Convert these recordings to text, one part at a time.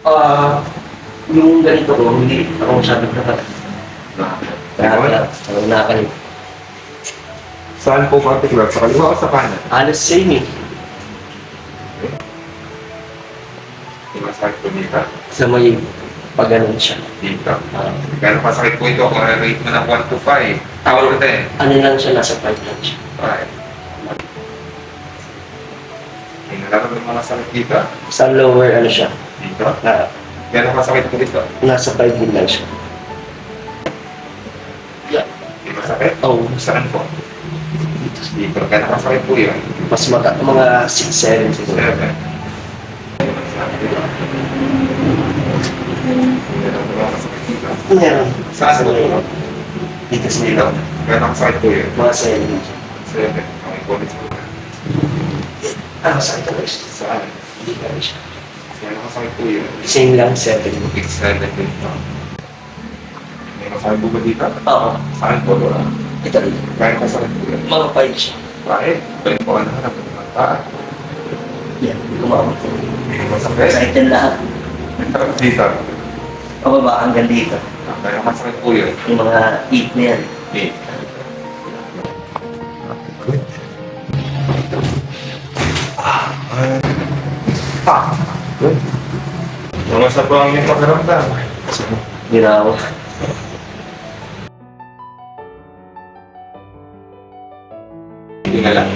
Ah, yung ganito ko, hindi ako masyadong nakat. Kaya Ikaw? wala, ang nakalim. Saan po particular? Sa kaliwa o sa kanan? Halos same eh. Masakit po dito? Sa may paganon siya. Dito. Ah, Gano'ng kasakit po ito kung rate mo ng 1 to 5? Out of 10? ano lang siya, nasa 5 lang siya. 5. Okay, nalaman mo masakit dito? Sa lower, ano siya, Dito? na, Gano'ng kasakit po dito? nasa 5 din lang siya. Di masakit? Oh, Saan po? dito. Dito. Gano'ng kasakit po yun? Mas mata, mga 6-7 siguro. 7. Gano'ng masakit dito? Meron. Saan po? Dito sa Dito. dito. Gano'ng kasakit po yun? Mga 7. 7. Okay, comments po. Ah, sakit ako. Saan? Hindi ka rin siya. Gano'ng kasakit po yun? Same lang, 7. X7 dito. May masakit po ba dito? Oo. Saan po? Ito rin. Gano'ng kasakit po yun? Mga 5 siya. Bakit? Pwede po ka nahanap ng mata. Yan. Kumawag ko. May masakit. Sakit yan lahat. Dito. Pababa hanggang dito. Gano'ng kasakit po yun? Yung mga 8 na yan. Eh. Ah, good. Kamusta po ang iyong pakiramdam? Ginawa. Hindi na lang.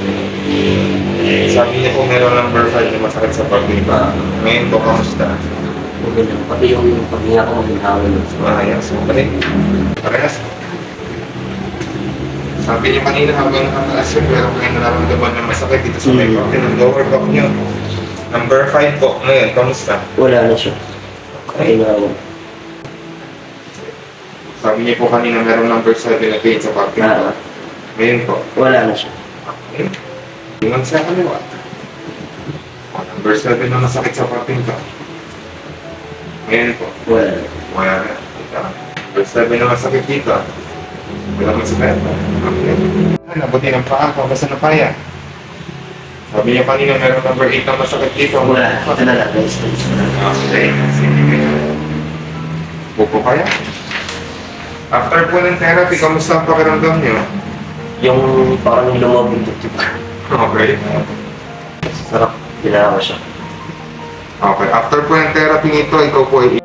Sabi niya po meron number 5 na masakit sa pagbiba. Ngayon po, kamusta? Maganda. Pati yung paghinga ko maginawa nun. Maayos. Balik. Parehas. Sabi niya kanina habang nakataas yun, pero kayo nararamdaman ng masakit dito sa may Mm. back ng lower back niyo. Number 5 po. Ngayon, kamusta? Wala na siya. Ginawa. Sabi niya po kanina meron number 7 na pain sa back niyo. Ah, Ngayon po. wala na siya. Okay. Tingnan sa kaliwa. Oh, Number 7 na masakit sa back niyo. Ngayon po. Wala na. Wala na. Ito. Number 7 na masakit dito. Wala masakit. Okay. Ah, Nabuti ng paa ko. Basta na paya. Sabi niya kanina meron number 8 na masakit dito. Wala. Ito na lang. Okay. Sige. Pupo kaya? After po ng therapy, kamusta ang pakiramdam niyo? Yung parang lumabog dito. Okay. Sarap. Ginawa siya. Okay. After po ng therapy nito, ikaw po ay